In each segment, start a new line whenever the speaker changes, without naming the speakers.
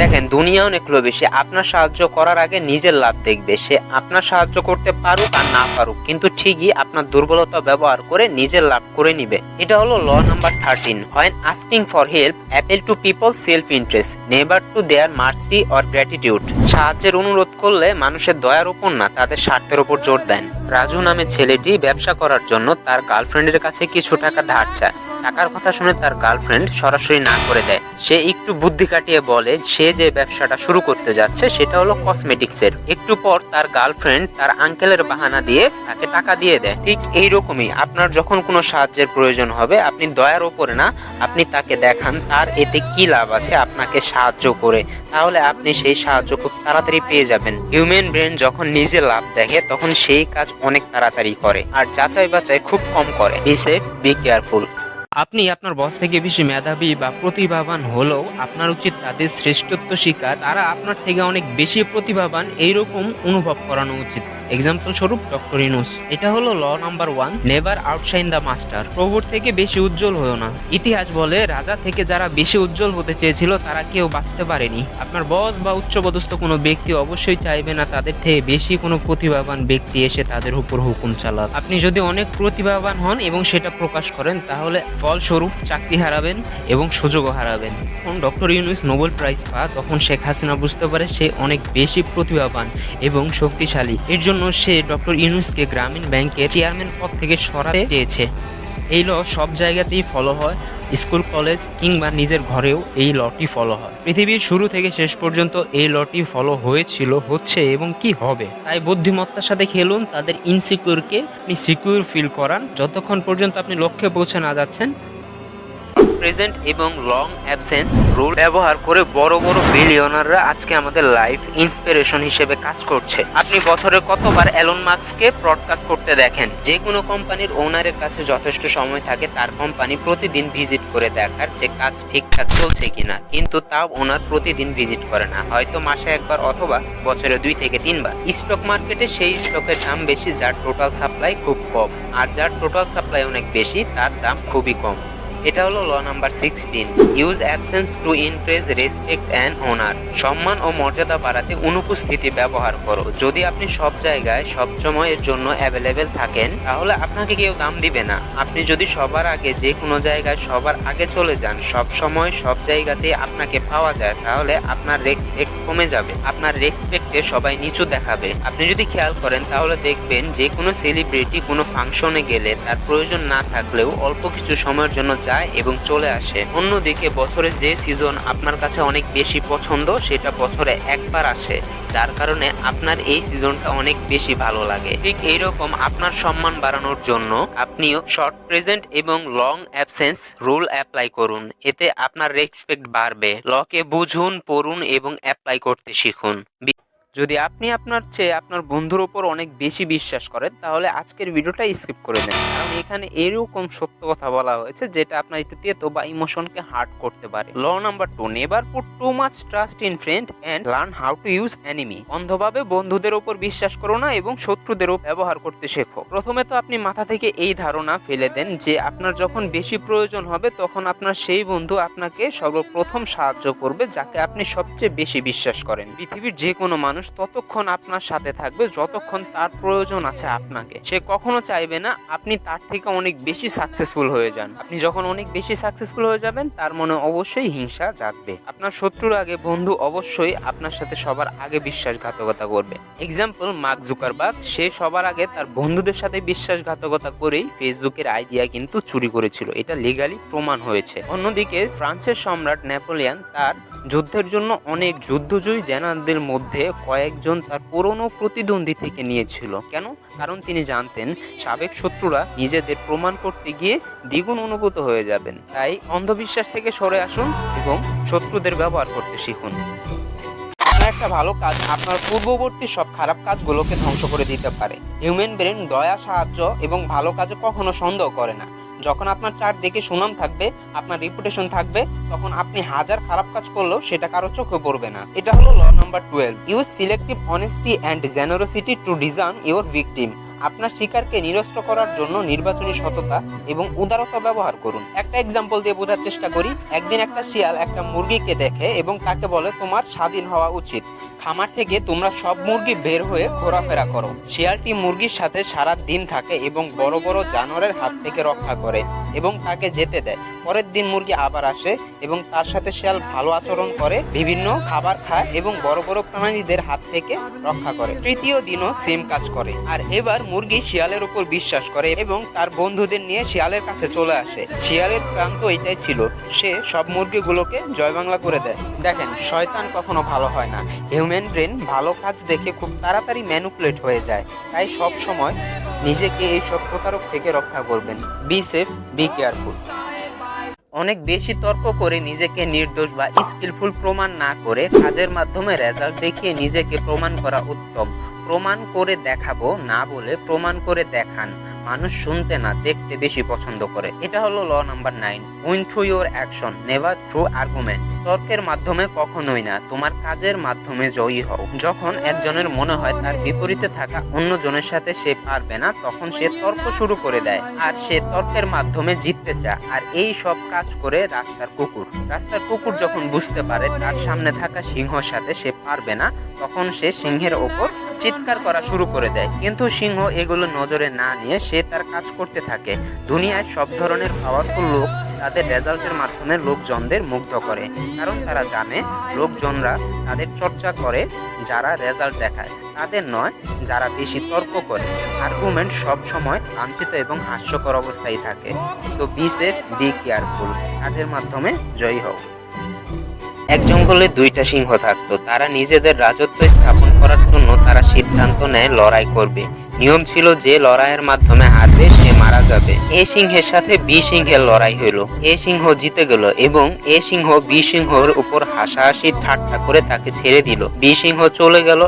দেখেন, দুনিয়া অনেক লোভী। সে আপনার সাহায্য করার আগে নিজের লাভ দেখবে। সে আপনার সাহায্য করতে পারুক আর না পারুক, কিন্তু ঠিকই আপনার দুর্বলতা ব্যবহার করে নিজের লাভ করে নিবে। এটা হলো law number thirteen when asking for help appeal to people self interest never to their mercy or gratitude সাহায্যের অনুরোধ করলে মানুষের দয়ার উপর না, তাদের স্বার্থের উপর জোর দেন। রাজু নামে ছেলেটি ব্যবসা করার জন্য তার গার্লফ্রেন্ডের কাছে কিছু টাকা ধার চায়। টাকার কথা শুনে তার গার্লফ্রেন্ড সরাসরি না করে দেয়। সে একটু বুদ্ধি কাটিয়ে বলে, সে যে ব্যবসাটা শুরু করতে যাচ্ছে সেটা হলো কসমেটিক্সের একটু পর তার গার্লফ্রেন্ড তার আঙ্কেলের বাহানা দিয়ে তাকে টাকা দিয়ে দেয়। ঠিক এইরকমই আপনার যখন কোনো সাহায্যের প্রয়োজন হবে, আপনি দয়ার ওপরে না, আপনি তাকে দেখান তার এতে কি লাভ আছে, আপনাকে সাহায্য করে। তাহলে আপনি সেই সাহায্য খুব তাড়াতাড়ি পেয়ে যাবেন। হিউম্যান ব্রেন যখন নিজে লাভ দেখে, তখন সেই কাজ অনেক তাড়াতাড়ি করে। আর যাচাই বাছাই খুব কম করে। বি সেফ বি কেয়ারফুল আপনি আপনার বস থেকে বেশি মেধাবী বা প্রতিভাবান হলেও আপনার উচিত তাদের শ্রেষ্ঠত্ব শিকার তারা আপনার থেকে অনেক বেশি প্রতিভাবান, এইরকম অনুভব করানো উচিত। এক্সাম্পল স্বরূপ ডক্টর ইনুস এটা হলো law number one never outshine the master প্রভুর থেকে বেশি উজ্জ্বল হয়েও না। ইতিহাস বলে, রাজা থেকে যারা বেশি উজ্জ্বল হতে চেয়েছিল, তারা কেউ বাঁচতে পারেনি। আপনার বস বা উচ্চপদস্থ কোনো ব্যক্তি অবশ্যই চাইবে না, তাদের থেকে বেশি কোনো প্রতিভাবান ব্যক্তি এসে তাদের উপর হুকুম চালাক। আপনি যদি অনেক প্রতিভাবান হন এবং সেটা প্রকাশ করেন, তাহলে ফলস্বরূপ চাকরি হারাবেন এবং সুযোগও হারাবেন। যখন ডক্টর ইউনুস নোবেল প্রাইজ পা তখন শেখ হাসিনা বুঝতে পারে সে অনেক বেশি প্রতিভাবান এবং শক্তিশালী। এর জন্য সে ডক্টর ইউনুসকে গ্রামীণ ব্যাংকের চেয়ারম্যান পদ থেকে সরাতে চেয়েছে। এই ল সব জায়গাতেই ফলো হয়, স্কুল, কলেজ কিংবা নিজের ঘরেও এই লটি ফলো হয়। পৃথিবীর শুরু থেকে শেষ পর্যন্ত এই লটি ফলো হয়েছিল, হচ্ছে এবং কি হবে। তাই বুদ্ধিমত্তার সাথে খেলুন, তাদের ইনসিকিউরকে আপনি সিকিউর ফিল করান। যতক্ষণ পর্যন্ত আপনি লক্ষ্যে পৌঁছে না যাচ্ছেন প্রেজেন্ট এবং লং অ্যাবসেন্স রুল ব্যবহার করে বড় বড় বিলিয়নাররা আজকে আমাদের লাইফ ইন্সপিরেশন হিসেবে কাজ করছে। আপনি বছরে কতবার অ্যালন মার্কসকে ব্রডকাস্ট করতে দেখেন? যে কোনো কোম্পানির ওনারের কাছে যথেষ্ট সময় থাকে, তার কোম্পানি প্রতিদিন ভিজিট করে দেখার যে কাজ ঠিকঠাক চলছে কিনা। কিন্তু তাও ওনার প্রতিদিন ভিজিট করে না। হয়তো মাসে একবার অথবা বছরে দুই থেকে তিনবার। স্টক মার্কেটে সেই স্টকের দাম বেশি, যার টোটাল সাপ্লাই খুব কম। আর যার টোটাল সাপ্লাই অনেক বেশি, তার দাম খুবই কম। এটা হলো law number sixteen use absence to increase respect and honour সম্মান ও মর্যাদা বাড়াতে অনুপস্থিতি ব্যবহার করো। যদি আপনি সব জায়গায়, সব সময়ের জন্য অ্যাভেলেবেল থাকেন, তাহলে আপনাকে কেউ দাম দিবে না। আপনি যদি সবার আগে, যে কোনো জায়গায় সবার আগে চলে যান, সব সময় সব জায়গাতে আপনাকে পাওয়া যায়, তাহলে আপনার রেসপেক্ট কমে যাবে। আপনার রেসপেক্টে সবাই নিচু দেখাবে। আপনি যদি খেয়াল করেন, তাহলে দেখবেন যে কোনো সেলিব্রিটি কোনো ফাংশনে গেলে তার প্রয়োজন না থাকলেও অল্প কিছু সময়ের জন্য যায় এবং চলে আসে। অন্যদিকে বছরের যে সিজন আপনার কাছে অনেক বেশি পছন্দ, সেটা বছরে একবার আসে, যার কারণে আপনার এই সিজনটা অনেক বেশি ভালো লাগে। ঠিক এইরকম আপনার সম্মান বাড়ানোর জন্য আপনিও শর্ট প্রেজেন্ট এবং লং অ্যাবসেন্স রুল অ্যাপ্লাই করুন। এতে আপনার রেসপেক্ট বাড়বে। লকে বুঝুন, পড়ুন এবং অ্যাপ্লাই করতে শিখুন। যদি আপনি আপনার চেয়ে আপনার বন্ধুর ওপর অনেক বেশি বিশ্বাস করেন, তাহলে আজকের ভিডিওটা স্কিপ করে দেন কারণ এখানে এরকম সত্য কথা বলা হয়েছে যেটা আপনার একটু তেতো বা ইমোশনকে হার্ট করতে পারে। Law number two never put too much trust in friend and learn how to use enemy অন্ধভাবে বন্ধুদের ওপর বিশ্বাস করো না এবং শত্রুদেরও ব্যবহার করতে শেখো। প্রথমে তো আপনি মাথা থেকে এই ধারণা ফেলে দেন যে আপনার যখন বেশি প্রয়োজন হবে, তখন আপনার সেই বন্ধু আপনাকে সর্বপ্রথম সাহায্য করবে যাকে আপনি সবচেয়ে বেশি বিশ্বাস করেন। পৃথিবীর যে কোনো মানুষ ততক্ষণ আপনার সাথে থাকবে, যতক্ষণ তার প্রয়োজন আছে আপনাকে। সে কখনো চাইবে না আপনি তার থেকে অনেক বেশি সাকসেসফুল হয়ে যান। আপনি যখন অনেক বেশি সাকসেসফুল হয়ে যাবেন, তার মনে অবশ্যই হিংসা জাগবে। আপনার শত্রুর আগে বন্ধু অবশ্যই আপনার সাথে সবার আগে বিশ্বাসঘাতকতা করবে। এক্সাম্পল মার্ক জুকারবার্গ সে সবার আগে তার বন্ধুদের সাথে বিশ্বাসঘাতকতা করেই ফেসবুকের আইডিয়া কিন্তু চুরি করেছিল। এটা লিগালি প্রমাণ হয়েছে। অন্যদিকে, ফ্রান্সের সম্রাট নেপোলিয়ান তার যুদ্ধের জন্য অনেক যুদ্ধজয়ী জেনারেলদের মধ্যে কয়েকজন তার পুরনো প্রতিদ্বন্দ্বী থেকে নিয়েছিল। কেন? কারণ তিনি জানতেন সাবেক শত্রুরা নিজেদের প্রমাণ করতে গিয়ে দ্বিগুণ অনুভূত হয়ে যাবেন। তাই অন্ধবিশ্বাস থেকে সরে আসুন এবং শত্রুদের ব্যবহার করতে শিখুন। একটা ভালো কাজ, আপনার পূর্ববর্তী সব খারাপ কাজগুলোকে ধ্বংস করে দিতে পারে। হিউম্যান ব্রেন দয়া, সাহায্য এবং ভালো কাজে কখনো সন্দেহ করে না। যখন আপনার চারদিকে সুনাম থাকবে, আপনার রিপুটেশন থাকবে, তখন আপনি হাজার খারাপ কাজ করলেও সেটা কারও চোখে পড়বে না। এটা হলো law number twelve use selective honesty and generosity to disarm your victim আপনার শিকারকে নিরস্ত করার জন্য নির্বাচনী সততা এবং উদারতা ব্যবহার করুন। একটা এক্সাম্পল দিয়ে বোঝার চেষ্টা করি। একদিন একটা শিয়াল একটা মুরগিকে দেখে এবং তাকে বলে, তোমার স্বাধীন হওয়া উচিত। খামার থেকে তোমরা সব মুরগি বের হয়ে ঘোরাফেরা করো। শিয়ালটি মুরগির সাথে সারা দিন থাকে এবং বড় বড় জানোয়ারের হাত থেকে রক্ষা করে এবং তাকে যেতে দেয়। পরের দিন মুরগি আবার আসে এবং তার সাথে শিয়াল ভালো আচরণ করে, বিভিন্ন খাবার খায় এবং বড় বড় প্রাণীদের হাত থেকে রক্ষা করে। তৃতীয় দিনও সেম কাজ করে। আর এবার মুরগি শিয়ালের উপর বিশ্বাস করে এবং তার বন্ধুদের নিয়ে শিয়ালের কাছে চলে আসে। শিয়ালের প্রান্ত এটাই ছিল। সে সব মুরগিগুলোকে জয় বাংলা করে দেয়। দেখেন, শয়তান কখনো ভালো হয় না। হিউম্যান ব্রেন ভালো কাজ দেখে খুব তাড়াতাড়ি ম্যানুপুলেট হয়ে যায়। তাই সব সময় নিজেকে এই সব প্রতারক থেকে রক্ষা করবেন। Be safe, be careful. অনেক বেশি তর্ক করে নিজেকে নির্দোষ বা স্কিলফুল প্রমাণ না করে কাজের মাধ্যমে রেজাল্ট দেখিয়ে নিজেকে প্রমাণ করা উত্তম। প্রমাণ করে দেখাবো, না বলে প্রমাণ করে দেখান। মানুষ শুনতে না, দেখতে বেশি পছন্দ করে। এটা হলো law number nine win through your action never through argument তর্কের মাধ্যমে কখনোই না, তোমার কাজের মাধ্যমে জয়ী হও। যখন একজনের মনে হয় তার বিপরীতে থাকা অন্যজনের সাথে সে পারবে না, তখন সে তর্ক শুরু করে দেয়। আর সে তর্কের মাধ্যমে জিততে চায়। আর এই সব কাজ করে রাস্তার কুকুর। রাস্তার কুকুর যখন বুঝতে পারে, তার সামনে থাকা সিংহর সাথে সে পারবে না তখন সে সিংহের ওপর চিৎকার করা শুরু করে দেয়। কিন্তু সিংহ এগুলো নজরে না নিয়ে সে তার কাজ করতে থাকে। দুনিয়ায় সব ধরনের পাওয়ারফুল লোক তাদের রেজাল্টের মাধ্যমে লোকজনদের মুগ্ধ করে। কারণ তারা জানে লোকজনরা তাদের চর্চা করে, যারা রেজাল্ট দেখায়। তাদের নয়, যারা বেশি তর্ক করে। আর্গুমেন্ট সব সময় লাঞ্ছিত এবং হাস্যকর অবস্থায় থাকে। সো বি বি কেয়ারফুল কাজের মাধ্যমে জয়ী হোক এক জঙ্গলে দুইটা সিংহ থাকতো। তারা নিজেদের রাজত্ব স্থাপন করার জন্য তারা সিদ্ধান্ত নেয় লড়াই করবে। নিয়ম ছিল যে লড়াইয়ের মাধ্যমে হারবে, সে মারা যাবে। এ সিংহের সাথে বি সিংহের লড়াই হলো। এ সিংহ জিতে গেল এবং এ সিংহ বি সিংহর উপর হাসাহাসি ঠাট্টা করে তাকে ছেড়ে দিল। বি সিংহ চলে গেল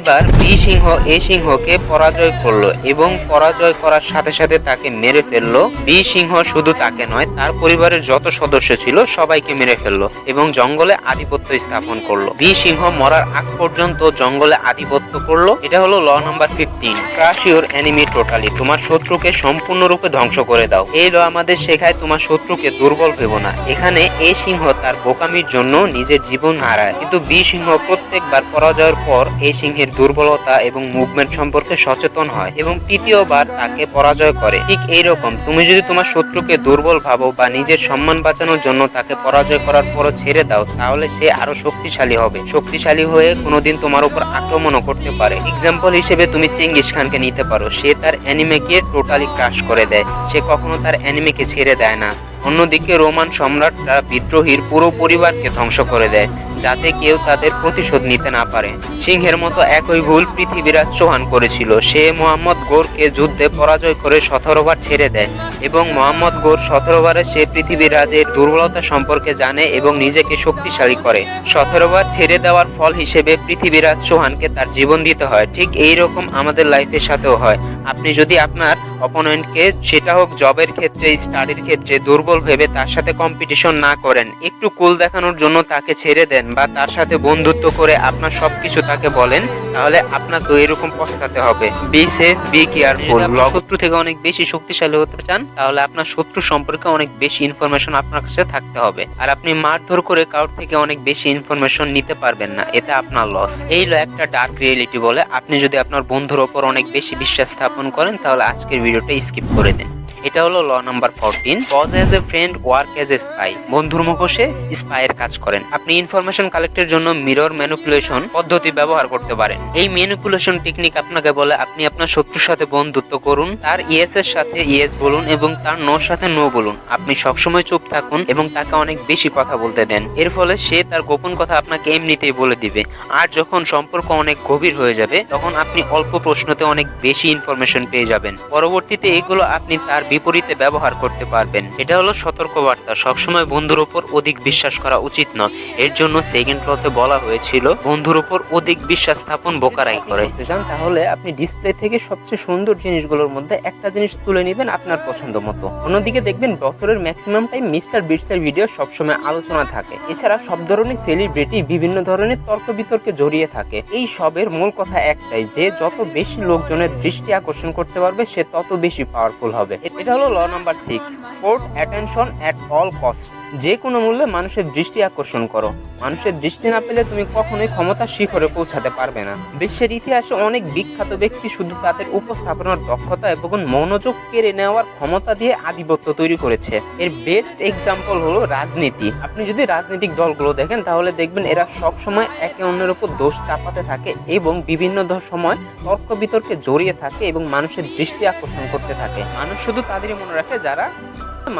এবার বি সিংহ, এ সিংহকে পরাজয় করল এবং পরাজয় করার সাথে সাথে তাকে মেরে ফেলল। বি সিংহ শুধু তাকে নয়, তার পরিবারের যত সদস্য ছিল সবাইকে মেরে ফেলল এবং জঙ্গলে আধিপত্য স্থাপন করল। বি সিংহ মরার আগ পর্যন্ত জঙ্গলে আধিপত্য করল। এটা হলো law number fifteen crush your enemy totally, তোমার শত্রুকে সম্পূর্ণরূপে ধ্বংস করে দাও। এই ল আমাদের শেখায় তোমার শত্রুকে দুর্বল ভেবো না। এখানে এ সিংহ তার বোকামির জন্য নিজের জীবন হারায়। কিন্তু বি সিংহ প্রত্যেকবার পরাজয়ের পর এই সিংহের দুর্বলতা এবং মুভমেন্ট সম্পর্কে সচেতন হয় এবং তৃতীয়বার তাকে পরাজয় করে। ঠিক এইরকম তুমি যদি তোমার শত্রুকে দুর্বল ভাবো বা নিজের সম্মান বাঁচানোর জন্য তাকে পরাজয় করার পরও ছেড়ে দাও, তাহলে সে আরও শক্তিশালী হবে। শক্তিশালী হয়ে কোনোদিন তোমার উপর আক্রমণও করতে পারে। এক্সাম্পল হিসেবে তুমি চেঙ্গিস খানকে নিতে পারো। সে তার অ্যানিমেকে টোটালি ক্রাশ করে দেয়। সে কখনো তার অ্যানিমেকে ছেড়ে দেয় না। অন্যদিকে রোমান সম্রাটরা বিদ্রোহীর পুরো পরিবারকে ধ্বংস করে দেয়, যাতে কেউ তাদের প্রতিশোধ নিতে না পারে। সিংহের মতো একই ভুল পৃথিবীরাজ চৌহান করেছিল। সে মোহাম্মদ গোরকে যুদ্ধে পরাজয় করে সতেরোবার ছেড়ে দেয় এবং মোহাম্মদ গোর সতেরোবারে সে পৃথিবীরাজের দুর্বলতা সম্পর্কে জানে এবং নিজেকে শক্তিশালী করে। সতেরোবার ছেড়ে দেওয়ার ফল হিসেবে পৃথিবীরাজ চৌহানকে তার জীবন দিতে হয়। ঠিক এই রকম আমাদের লাইফের সাথেও হয়। আপনি যদি আপনার অপোনেন্টকে, সেটা হোক জবের ক্ষেত্রে, স্টাডির ক্ষেত্রে, দুর্বল ভেবে তার সাথে কম্পিটিশন না করেন। একটু কুল দেখানোর জন্য তাকে ছেড়ে দেন বা তার সাথে বন্ধুত্ব করে আপনার সবকিছু তাকে বলেন তাহলে আপনাকে এরকম পস্তাতে হবে। বি সেফ বি কেয়ারফুল শত্রু থেকে অনেক বেশি শক্তিশালী হতে চান তাহলে আপনার শত্রু সম্পর্কে অনেক বেশি ইনফরমেশন আপনার কাছে থাকতে হবে। আর আপনি মারধর করে কারোর থেকে অনেক বেশি ইনফরমেশন নিতে পারবেন না এতে আপনার লস এই হলো একটা ডার্ক রিয়েলিটি বলে আপনি যদি আপনার বন্ধুর ওপর অনেক বেশি বিশ্বাস স্থাপন করেন তাহলে আজকের ভিডিওটা স্কিপ করে দিন। এটা হলো law number fourteen pose as a friend work as a spy বন্ধুর মুখোশে স্পাইয়ের কাজ করেন। আপনি ইনফরমেশন কালেক্টের জন্য মিরর ম্যানিপুলেশন পদ্ধতি ব্যবহার করতে পারেন। এই ম্যানিপুলেশন টেকনিক আপনাকে বলে, আপনি আপনার শত্রুর সাথে বন্ধুত্ব করুন, তার ইয়েস এর সাথে ইয়েস বলুন এবং তার নোর সাথে নো বলুন। আপনি সবসময় চুপ থাকুন এবং তাকে অনেক বেশি কথা বলতে দেন। এর ফলে সে তার গোপন কথা আপনাকে এমনিতেই বলে দিবে। আর যখন সম্পর্ক অনেক গভীর হয়ে যাবে, তখন আপনি অল্প প্রশ্নতে অনেক বেশি ইনফরমেশন পেয়ে যাবেন। পরবর্তীতে এগুলো আপনি তার বিপরীতে ব্যবহার করতে পারবেন। এটা হলো সতর্কবার্তা। সবসময় বন্ধুর উপর অধিক বিশ্বাস করা উচিত নয়। এর জন্য সেকেন্ড লতে বলা হয়েছিল, বন্ধুর উপর অধিক বিশ্বাস স্থাপন বোকারাই করে। চান তাহলে আপনি ডিসপ্লে থেকে সবচেয়ে সুন্দর জিনিসগুলোর মধ্যে একটা জিনিস তুলে নেবেন আপনার পছন্দ মতো। অন্যদিকে দেখবেন বছরের ম্যাক্সিমাম টাইম মিস্টার বিটসের ভিডিও সবসময় আলোচনা থাকে। এছাড়া সব ধরনের সেলিব্রিটি বিভিন্ন ধরনের তর্ক বিতর্কে জড়িয়ে থাকে। এই সবের মূল কথা একটাই, যে যত বেশি লোকজনের দৃষ্টি আকর্ষণ করতে পারবে, সে তত বেশি পাওয়ারফুল হবে। এটা হলো law number six court attention at all cost যে কোনো মূল্যে মানুষের দৃষ্টি আকর্ষণ করো। মানুষের দৃষ্টি না পেলে তুমি কখনোই ক্ষমতার শিখরে পৌঁছাতে পারবে না। বিশ্বের ইতিহাসে অনেক বিখ্যাত ব্যক্তি শুধু তাদের উপস্থাপনার দক্ষতা এবং মনোযোগ কেড়ে নেওয়ার ক্ষমতা দিয়ে আধিপত্য তৈরি করেছে। এর বেস্ট এক্সাম্পল হলো রাজনীতি। আপনি যদি রাজনৈতিক দলগুলো দেখেন, তাহলে দেখবেন এরা সব সময় একে অন্যের উপর দোষ চাপাতে থাকে এবং বিভিন্ন সময় তর্ক বিতর্কে জড়িয়ে থাকে এবং মানুষের দৃষ্টি আকর্ষণ করতে থাকে। মানুষ শুধু তাদেরই মনে রাখে যারা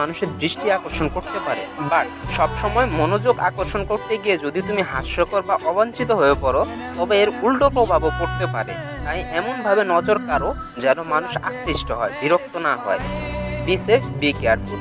মানুষের দৃষ্টি আকর্ষণ করতে পারে। বাট সবসময় মনোযোগ আকর্ষণ করতে গিয়ে যদি তুমি হাস্যকর বা অবাঞ্ছিত হয়ে পড়ো, তবে এর উল্টো প্রভাবও পড়তে পারে। তাই এমনভাবে নজর কারও যেন মানুষ আকৃষ্ট হয়, বিরক্ত না হয়। বি সেফ বি কেয়ারফুল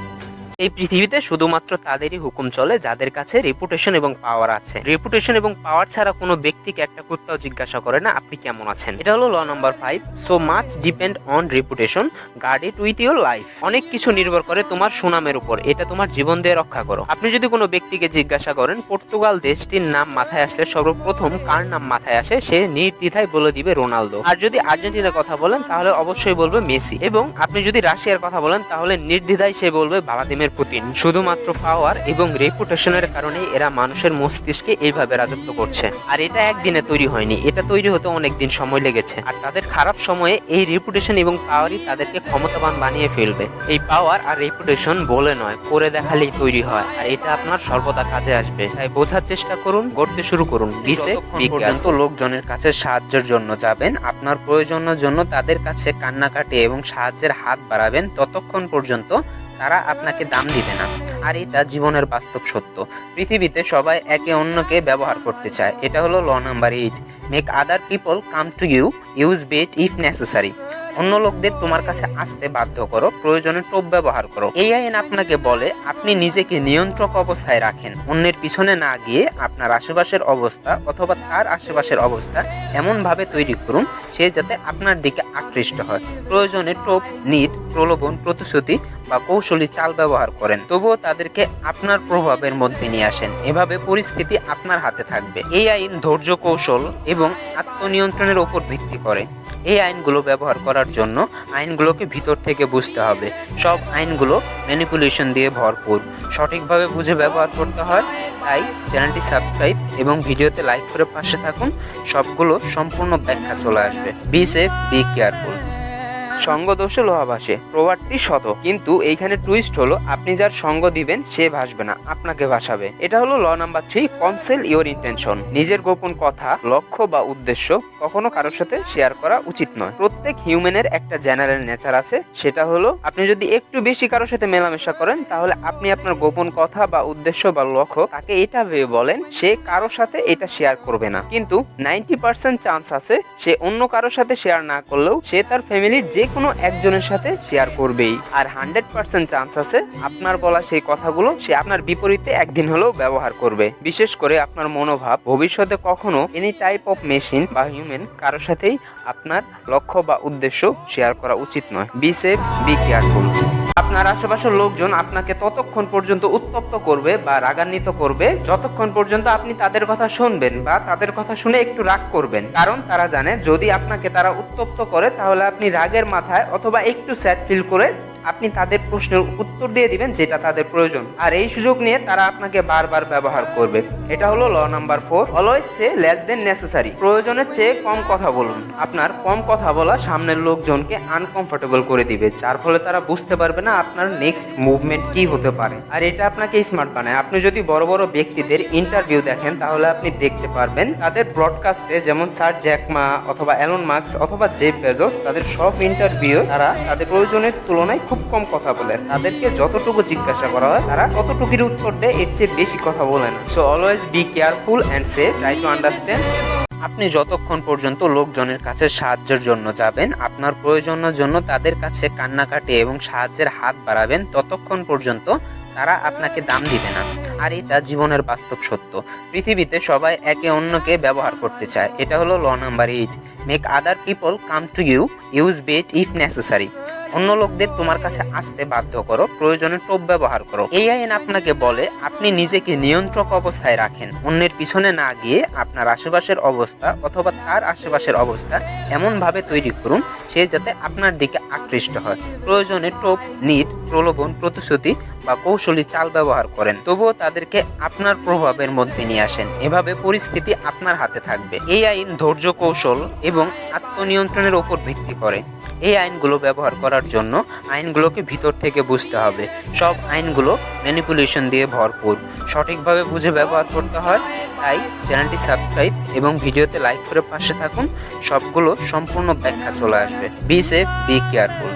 এই পৃথিবীতে শুধুমাত্র তাদেরই হুকুম চলে, যাদের কাছে রেপুটেশন এবং পাওয়ার আছে। রেপুটেশন এবং পাওয়ার ছাড়া কোনো ব্যক্তিকে একটা কুত্তাও জিজ্ঞাসা করে না, আপনি কেমন আছেন? এটা হলো law number five so much depend on reputation guard it with your life অনেক কিছু নির্ভর করে তোমার সুনামের উপর, এটা তোমার জীবন দিয়ে রক্ষা করো। আপনি যদি কোনো ব্যক্তিকে জিজ্ঞাসা করেন, পর্তুগাল দেশটির নাম মাথায় আসলে সর্বপ্রথম কার নাম মাথায় আসে? সে নির্দ্বিধায় বলে দিবে রোনালদো। আর যদি আর্জেন্টিনার কথা বলেন, তাহলে অবশ্যই বলবে মেসি। এবং আপনি যদি রাশিয়ার কথা বলেন, তাহলে নির্দ্বিধায় সে বলবে ভ্লাদিমির পুতিন শুধুমাত্র পাওয়ার এবং রেপুটেশনের কারণে এরা মানুষের মস্তিষ্কে এইভাবে রাজত্ব করছে। আর এটা একদিনে তৈরি হয়নি এটা তৈরি হতে অনেক দিন সময় লেগেছে। আর তাদের খারাপ সময়ে এই রেপুটেশন এবং পাওয়ারই তাদেরকে ক্ষমতাবান বানিয়ে ফেলবে। এই পাওয়ার আর রেপুটেশন বলে নয় করে দেখালেই তৈরি হয়। আর এটা আপনার সর্বদা কাজে আসবে। তাই বোঝার চেষ্টা করুন গড়তে শুরু করুন। বিসে পর্যন্ত লোকজনের কাছে সাহায্যের জন্য যাবেন আপনার প্রয়োজনের জন্য তাদের কাছে কান্নাকাটি এবং সাহায্যের হাত বাড়াবেন ততক্ষণ পর্যন্ত তারা আপনাকে দাম দিবে না। আর এটা জীবনের বাস্তব সত্য। পৃথিবীতে সবাই একে অন্যকে ব্যবহার করতে চায়। এটা হলো law number eight. Make other people come to you use bait if necessary অন্য লোকদের তোমার কাছে আসতে বাধ্য করো, প্রয়োজনে টোপ ব্যবহার করো। এই আইন আপনাকে বলে আপনি নিজেকে নিয়ন্ত্রক অবস্থায় রাখেন। অন্যের পিছনে না গিয়ে আপনার আশেপাশের অবস্থা অথবা তার আশেপাশের অবস্থা এমনভাবে তৈরি করুন, সে যাতে আপনার দিকে আকৃষ্ট হয়। প্রয়োজনে টোপ, নিট, প্রলোভন, প্রতিশ্রুতি বা কৌশলী চাল ব্যবহার করেন। তবুও তাদেরকে আপনার প্রভাবের মধ্যে নিয়ে আসেন। এভাবে পরিস্থিতি আপনার হাতে থাকবে। এই আইন ধৈর্য কৌশল এবং আত্মনিয়ন্ত্রণের উপর ভিত্তি করে। এই আইনগুলো ব্যবহার করার জন্য আইনগুলোকে ভিতর থেকে বুঝতে হবে। সব আইনগুলো ম্যানিপুলেশন দিয়ে ভরপুর। সঠিকভাবে বুঝে ব্যবহার করতে হয়। তাই চ্যানেলটি সাবস্ক্রাইব এবং ভিডিওতে লাইক করে পাশে থাকুন। সবগুলো সম্পূর্ণ ব্যাখ্যা চলে আসবে। বি সেফ বি কেয়ারফুল সঙ্গ দোষে লোহা ভাসে। প্রবাদটি শত কিন্তু এইখানে টুইস্ট হলো, আপনি যার সঙ্গ দিবেন, সে ভাসবে না, আপনাকে ভাসাবে। এটা হলো law number three conceal your intention নিজের গোপন কথা, লক্ষ্য বা উদ্দেশ্য কখনো কারোর সাথে শেয়ার করা উচিত নয়। প্রত্যেক হিউম্যানের একটা জেনারেল নেচার আছে। সেটা হলো, আপনি যদি একটু বেশি কারোর সাথে মেলামেশা করেন, তাহলে আপনি আপনার গোপন কথা বা উদ্দেশ্য বা লক্ষ্য, তাকে এটা ভেবে বলেন, সে কারোর সাথে এটা শেয়ার করবে না। কিন্তু নাইনটি পার্সেন্ট চান্স আছে, সে অন্য কারোর সাথে শেয়ার না করলেও সে তার ফ্যামিলির যে কোনো একজনের সাথে শেয়ার করবেই। আর হান্ড্রেড পার্সেন্ট চান্স আছে আপনার বলা সেই কথাগুলো সে আপনার বিপরীতে একদিন হলেও ব্যবহার করবে। বিশেষ করে আপনার মনোভাব। ভবিষ্যতে কখনো এনি টাইপ অফ মেশিন বা হিউম্যান কারোর সাথেই আপনার লক্ষ্য বা উদ্দেশ্য শেয়ার করা উচিত নয়। বি সেফ বি কেয়ারফুল আপনার আশেপাশের লোকজন আপনাকে ততক্ষণ পর্যন্ত উত্তপ্ত করবে বা রাগান্বিত করবে, যতক্ষণ পর্যন্ত আপনি তাদের কথা শুনবেন বা তাদের কথা শুনে একটু রাগ করবেন। কারণ তারা জানে, যদি আপনাকে তারা উত্তপ্ত করে, তাহলে আপনি রাগের মাথায় অথবা একটু স্যাড ফিল করে আপনি তাদের প্রশ্নের উত্তর দিয়ে দিবেন যেটা তাদের প্রয়োজন। আর এই সুযোগ নিয়ে তারা আপনাকে বারবার ব্যবহার করবে। এটা হলো law number four. Always say less than necessary. প্রয়োজনের চেয়ে কম কথা বলুন। আপনার কম কথা বলা সামনের লোকজনকে আনকমফোর্টেবল করে দিবে, যার ফলে তারা বুঝতে পারবে না আপনার নেক্সট মুভমেন্ট কি হতে পারে। আর এটা আপনাকে স্মার্ট বানায়। আপনি যদি বড় বড় ব্যক্তিদের ইন্টারভিউ দেখেন, তাহলে আপনি দেখতে পারবেন তাদের ব্রডকাস্টে যেমন স্যার জ্যাকমা অথবা অ্যালন মার্কস অথবা জেফ বেজোস, তাদের সব ইন্টারভিউ তারা তাদের প্রয়োজনের তুলনায় খুব কম কথা বলে। তাদেরকে যতটুকু জিজ্ঞাসা করা হয়, তারা ততটুকুর উত্তর দেয়, এর চেয়ে বেশি কথা বলে না। So always be careful and say try to understand আপনি যতক্ষণ পর্যন্ত লোকজনের কাছে সাহায্যের জন্য যাবেন, আপনার প্রয়োজনের জন্য তাদের কাছে কান্নাকাটি এবং সাহায্যের হাত বাড়াবেন, ততক্ষণ পর্যন্ত তারা আপনাকে দাম দিবে না। আর এটা জীবনের বাস্তব সত্য। পৃথিবীতে সবাই একে অন্যকে ব্যবহার করতে চায়। এটা হলো law number eight. Make other people come to you use bait if necessary অন্য লোকদের তোমার কাছে আসতে বাধ্য করো, প্রয়োজনে টোপ ব্যবহার করো। এই আইন আপনাকে বলে, আপনি নিজেকে নিয়ন্ত্রক অবস্থায় রাখেন। অন্যের পিছনে না গিয়ে আপনার আশেপাশের অবস্থা অথবা তার আশেপাশের অবস্থা এমনভাবে তৈরি করুন, সে যাতে আপনার দিকে আকৃষ্ট হয়। প্রয়োজনে টোপ, নিট, প্রলোভন, প্রতিশ্রুতি বা কৌশলী চাল ব্যবহার করেন। তবুও তাদেরকে আপনার প্রভাবের মধ্যে নিয়ে আসেন। এভাবে পরিস্থিতি আপনার হাতে থাকবে। এই আইন ধৈর্য কৌশল এবং আত্মনিয়ন্ত্রণের ওপর ভিত্তি করে। এই আইনগুলো ব্যবহার করার জন্য আইনগুলোকে ভিতর থেকে বুঝতে হবে। সব আইনগুলো ম্যানিপুলেশন দিয়ে ভরপুর। সঠিকভাবে বুঝে ব্যবহার করতে হয়। তাই চ্যানেলটি সাবস্ক্রাইব এবং ভিডিওতে লাইক করে পাশে থাকুন। সবগুলো সম্পূর্ণ ব্যাখ্যা চলে আসবে। B safe be careful